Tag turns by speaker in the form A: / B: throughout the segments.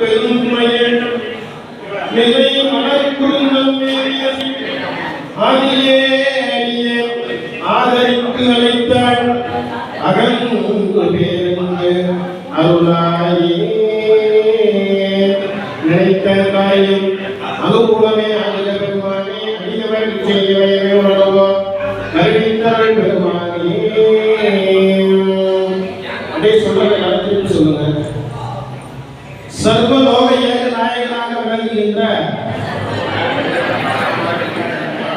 A: பெருமையன் நிலை மலர்குழுந்தம் ஆதியே அடியே ஆதரித்து அழைத்தாள். அகன்று பேருந்து அருளாயே நினைத்த தாயும் அனுகூலமே பெருமானே அடியவர் செய்யவே பெருமானே. அப்படியே சொல்லுங்க. சர்வலோக ஏக நாயகனாக விளங்குகின்ற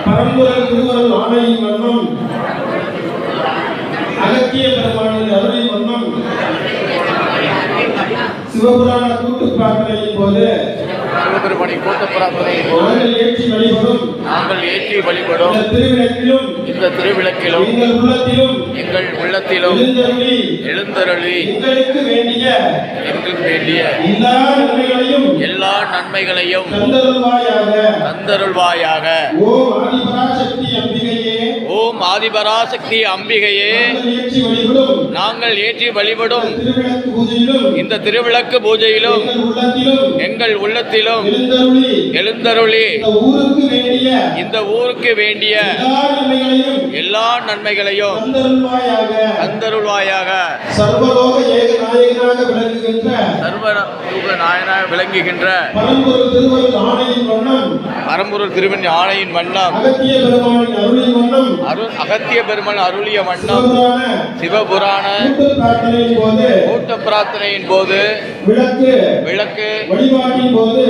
A: பரம்பொருள் திருவருள் ஆணையின் வண்ணம் அகத்திய பெருமானின் அருளின் வண்ணம் சிவபுராண கூட்டு பிரார்த்தனையின் போது ஏற்றி வழிபடும்
B: நாங்கள் ஏற்றி வழிபடும்
A: இந்த திருவிளக்கிலும்
B: இந்த திருவிளக்கிலும்
A: எங்கள் உள்ளத்திலும்
B: எங்கள் உள்ளத்திலும்
A: எழுந்தருளி எங்களுக்கு வேண்டிய
B: வேண்டிய
A: எல்லா நன்மைகளையும் தந்தருள்வாயாக. ஓம் ஆதிபராசக்தி அம்பிகையே
B: ஓம் ஆதிபராசக்தி அம்பிகையே.
A: நாங்கள் ஏற்றி வழிபடும் திருவிளக்கு பூஜையிலும்
B: இந்த திருவிளக்கு பூஜையிலும்
A: எங்கள் உள்ளத்திலும் எழுந்தருளி இந்த ஊருக்கு வேண்டிய எல்லா நன்மைகளையும்
B: எல்லா
A: தந்தருள்வாயாக. சர்வலோக
B: நாயனாக விளங்குகின்ற
A: பரம்பொருள் திருவருள் ஆணையின் வண்ணம்
B: பரம்பொருள் திருவன் ஆணையின் வண்ணம் அருள் அகத்திய பெருமன் அருளிய வண்ணம்
A: சிவபுராண கூட்டு பிரார்த்தனையின் போது விளக்கு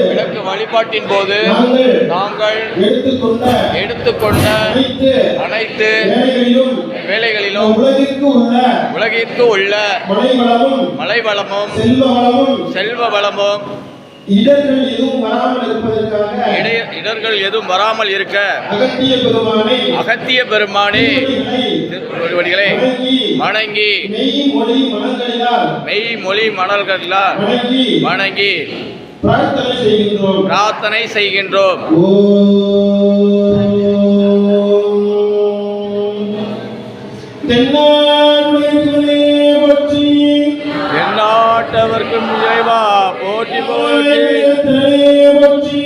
B: விளக்கு
A: வழிபாட்டின் போது நாங்கள் எடுத்துக்கொண்ட அனைத்து வேலைகளிலும் உலகிற்கு உள்ள
B: மலை வளமும்
A: செல்வ வளமும் இடர்கள் எதுவும் வராமல் இருப்பதற்காக
B: இடர்கள் எதுவும் வராமல் இருக்க
A: அகத்திய பெருமானை
B: அகத்திய பெருமானே
A: திருவடிகளை வணங்கி மெய் மொழி
B: மணல்களால்
A: வணங்கி பிரார்த்தனை செய்கின்றோம்.
B: எந்நாட்டவர்க்கும் இறைவா போற்றி போற்றி.
A: பற்றி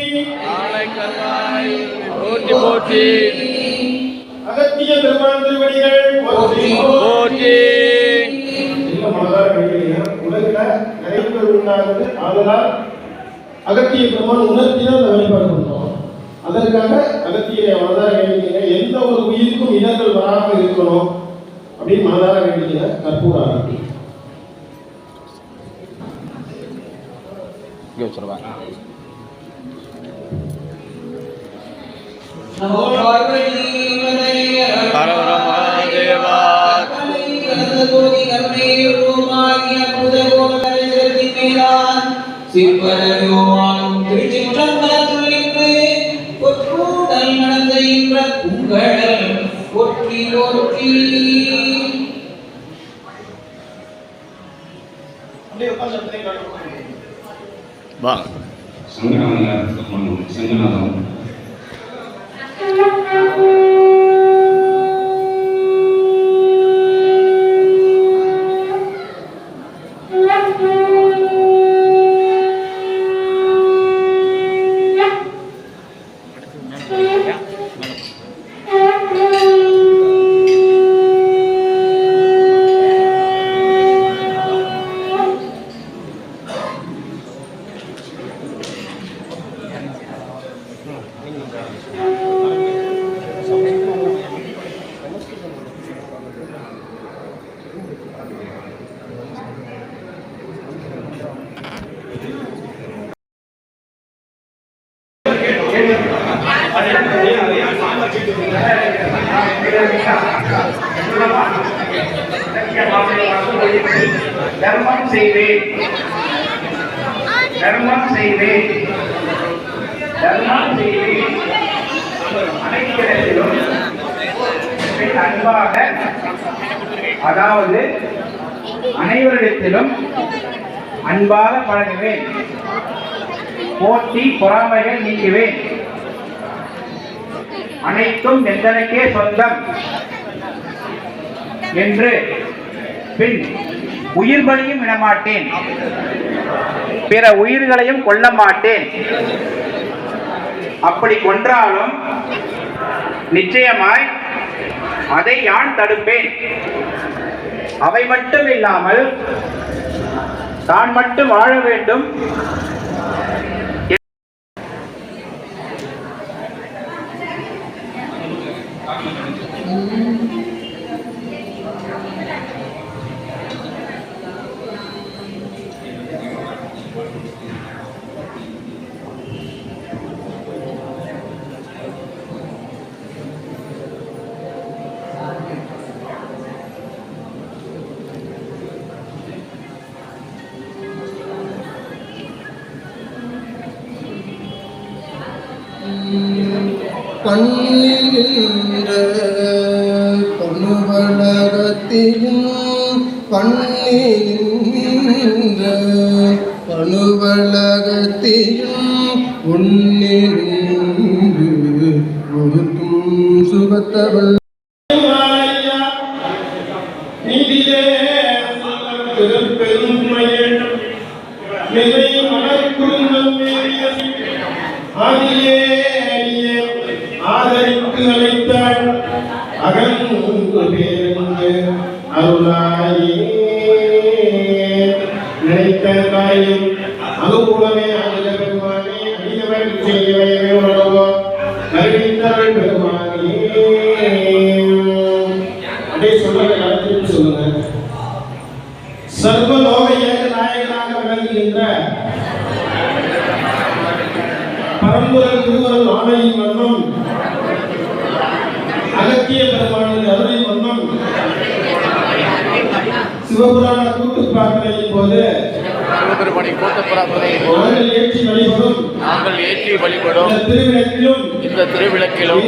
B: கல்வாய் போற்றி
A: அகத்திய பெருமான் திருவடிகள் போற்றி
B: போற்றி.
A: உலகில பேர் உண்டாகுது ஆதலால் அகத்திய பெருமான் உணர்த்தினால் வழிபாடு பண்றோம் அதற்காக அகத்திய மனதார வேண்டிய எந்த ஒரு உயிருக்கும் இடர்கள் வராமல் இருக்கணும் அப்படின்னு மனதார வேண்டிய கற்பூர ஆரம்பி
B: இங்க வச்சிருவேன்
C: நமோ
B: సంగ్రహంగా
D: మనం సంగ్రహం
E: தர்மம் செய்வேன். தர்மம் செய்வேன். தர்மம் செய்வேன். அனைத்திடத்திலும் அன்பாக அதாவது அனைவரிடத்திலும் அன்பாக பழகுவேன். போட்டி பொறாமைகள் நீக்குவேன். அனைத்தும் எந்தனக்கே சொந்தம் என்று பின் உயிர் பலியும் விடமாட்டேன். பிற உயிர்களையும் கொல்ல மாட்டேன் அப்படி கொன்றாலும் நிச்சயமாய் அதை யான் தடுப்பேன்? அவை மட்டும் இல்லாமல் தான் மட்டும் வாழ வேண்டும்.
F: கண்ணின்ற பணுவலகத்திலும் பண்ணின்ற பணுவலகத்திலும்
A: உன் சர்வலோக ஏக நாயகனாக விளங்குகின்ற பரம்பொருள் திருவருள் ஆணையின் வண்ணம் அகத்திய பெருமானின் அருளின் வண்ணம் சிவபுராண கூட்டு பிரார்த்தனையின் போது ஏற்றி வழிபடும்
B: நாங்கள் ஏற்றி வழிபடும்
A: இந்த திருவிளக்கிலும்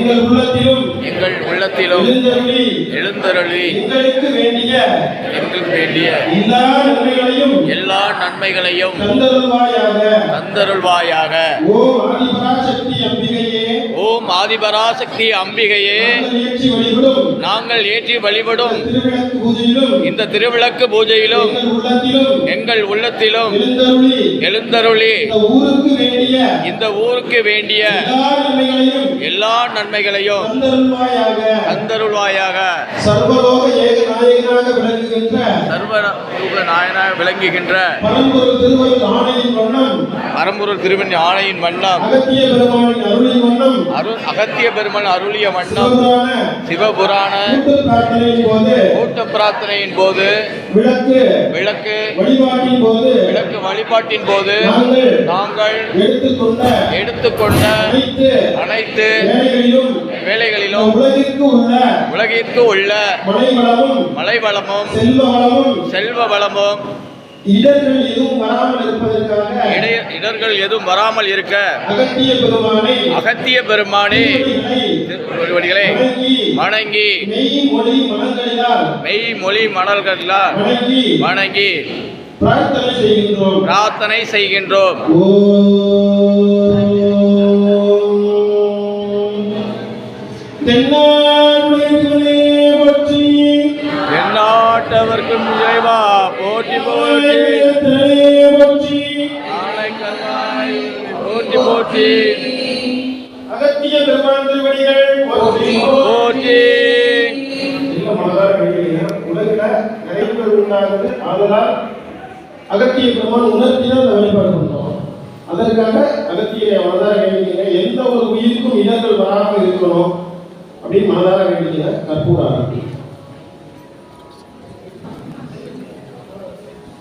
A: எங்கள் உள்ளத்திலும் எழுந்தருளி எங்களுக்கு வேண்டிய எல்லா நன்மைகளையும் தந்தருள்வாயாக. ஓம் ஆதிபராசக்தி அம்பிகையே. நாங்கள் ஏற்றி வழிபடும்
B: இந்த திருவிளக்கு பூஜையிலும்
A: எங்கள் உள்ளத்திலும் எழுந்தருளி இந்த ஊருக்கு வேண்டிய எல்லா நன்மைகளையும் தந்தருள்வாயாக. சர்வலோக
B: நாயனாக விளங்குகின்ற
A: பரம்பொருள் திருவருள் ஆணையின் வண்ணம்.
B: அருள் அகத்திய பெருமன் அருளிய வண்ணம்.
A: சிவபுராண. கூட்டு பிரார்த்தனையின் போது. விளக்கு.
B: விளக்கு.
A: வழிபாட்டின் போது. நாங்கள் எடுத்துக்கொண்ட. அனைத்து வேலைகளிலும். உலகிற்கு உள்ள.
B: மலை வளமும்.
A: செல்வ வளமும். இடர்கள் எதுவும் வராமல் இருப்பதற்காக
B: இடர்கள் எதுவும் வராமல் இருக்க
A: அகத்திய பெருமானை
B: அகத்திய பெருமானே
A: திருவடிகளை
B: திருவடிகளை
A: வணங்கி மெய் மொழி
B: மணல்களால்
A: வணங்கி பிரார்த்தனை செய்கின்றோம்.
B: எந்நாட்டவர்க்கும் இறைவா. போற்றி
A: திரளே போற்றி.
B: ஆலை கல்வாய் போற்றி போற்றி.
A: அகத்திய பெருமான் திருவடிகள் போற்றி
B: போற்றி.
A: உலகில நிறைவுகள் உண்டாகுது ஆதலால் அகத்திய பெருமான் உணர்த்தினால் வழிபாடு அதற்காக அகத்திய மனதார வேண்டிய எந்த ஒரு உயிருக்கும் இடர்கள் வராமல் இருக்கணும் அப்படின்னு மனதார வேண்டிய கற்பூர ஆரம்பி.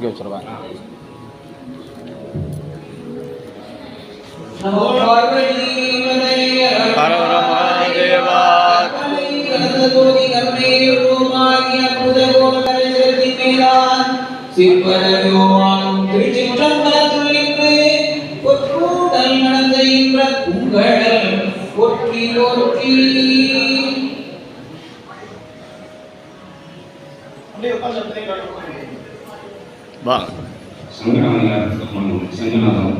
C: இங்கே மேலான் சிற்பரயோவானும் திருச்சிற்றம்பலத்துள் நின்று பொற்கூடல் நடந்த இன்ற குங்கடல் ஒற்றி ஒற்றி
B: வாங்க
C: సంగ్రహంగా మనం సంగనాథం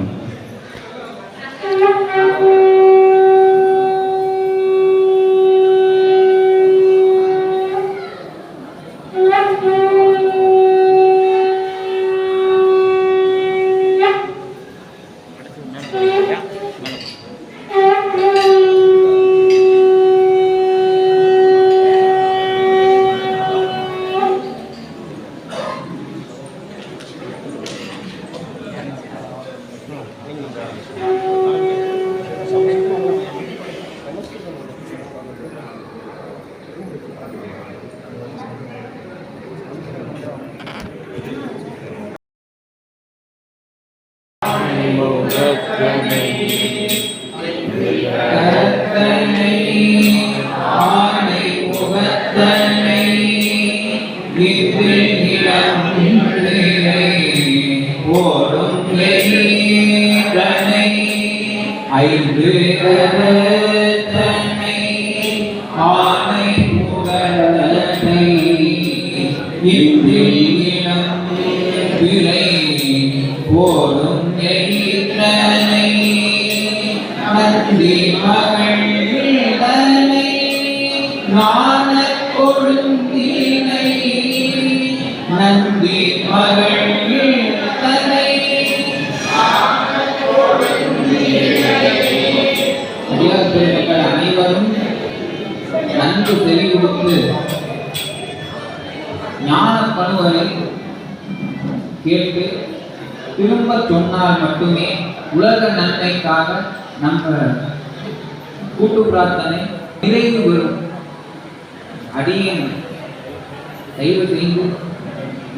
C: இன்றில் போல திரும்ப சொன்னால் மட்டுமே உலக நன்மைக்காக நம்ம கூட்டு பிரார்த்தனை நிறைவு வரும். அடியேன். தயவு செய்து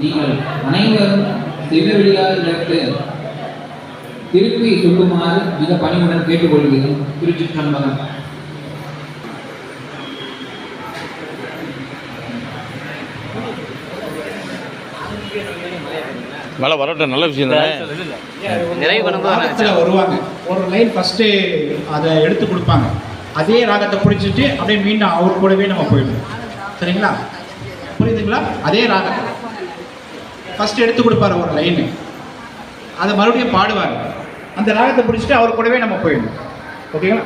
C: நீங்கள் அனைவரும் செவிலியாக கேட்டு திருப்பி சொல்லுமாறு மிக பணிவுடன் கேட்டுக்கொள்கிறேன். திருச்சிற்றம்பலம்
B: மழை வரட்டும் நல்ல விஷயம் தானே?
G: வருவாங்க. ஒரு லைன் ஃபஸ்ட்டு அதை எடுத்து கொடுப்பாங்க. அதே ராகத்தை பிடிச்சிட்டு அப்படியே மீண்டும் அவர் கூடவே நம்ம போயிடணும் சரிங்களா? புரியுதுங்களா? அதே ராகம் ஃபஸ்ட்டு எடுத்து கொடுப்பாரு ஒரு லைனு அதை மறுபடியும் பாடுவார். அந்த ராகத்தை பிடிச்சிட்டு அவர் கூடவே நம்ம போயிடணும் ஓகேங்களா?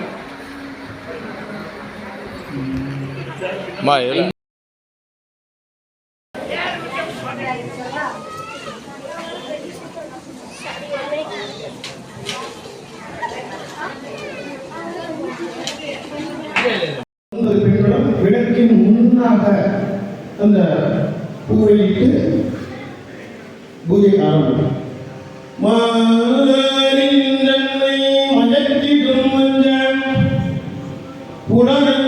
A: முப்பது பெண்களும் விளக்கின் முன்னாக அந்த பூவையிட்டு பூஜை ஆரம்பிக்கும் மாலின் தன்னை மயக்கிடும் மஞ்சள் உடலின்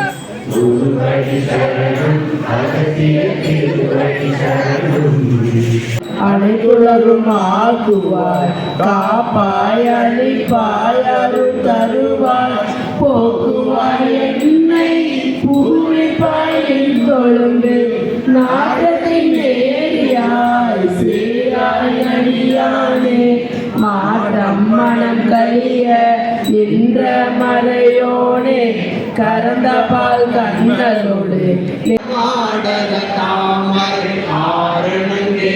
H: அனைத்துலகும் ஆக்குவாய் காப்பாய் அழிப்பாய் அருள் தருவாய் போக்குவாய் என்னை பூரிப்பாய் தொழுந்து நாட்டத்தின் நேரியாய் சீராய் அடியானே மாட்டம் மனம் கழிய நின்ற மலையோனே கரந்த பால் கண்ணரோடு
C: ஆடக தாமரை ஆரணங்கே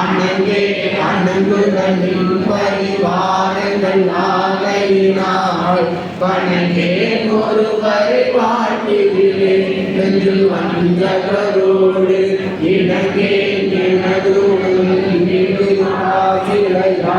C: அணங்கே அண்ணங்குகளின் பரிவாரங்கள் ஆகையினால். வணங்கே ஒருவரை பாட்டிலே என்று வந்தவரோடு இணங்கே எனது ஆசிரையா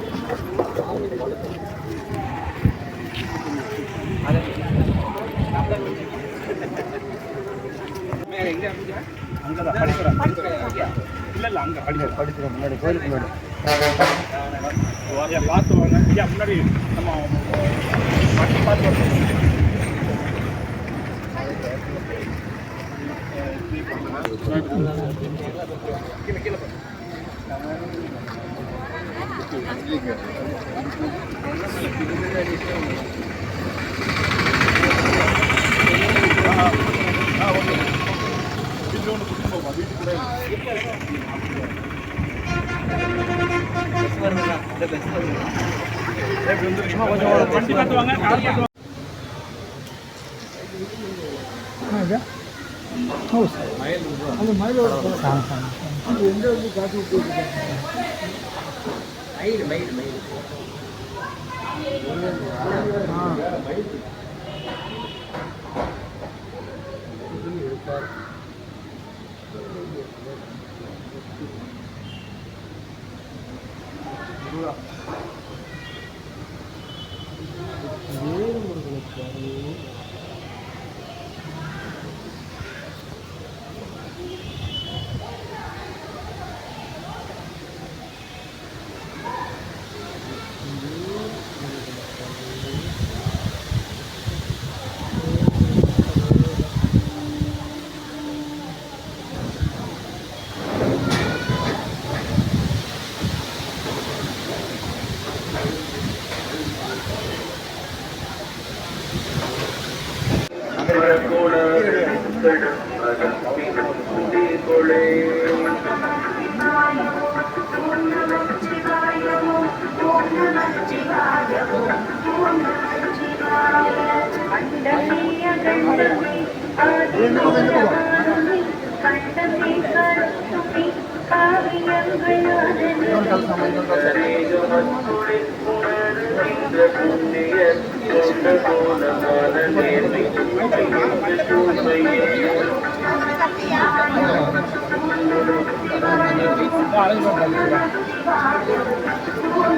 C: அங்கே தான் படிக்கிறேன் இல்லை இல்லை அங்கே படிக்கிறேன் படிக்கிறேன் முன்னாடி கோயிலுக்கு முன்னாடி.
I: ஐயா பார்த்து வாங்க. ஐயா அந்த மயிலோட அது எங்கே வந்து காசு மயில் மயில் மயில் ஆ மயில் இருக்கார் வேறு முருகனுக்கு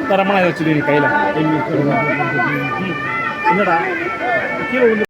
I: തരമണ വെച്ചിട്ട് കയ്യിലാണ് എന്നടാ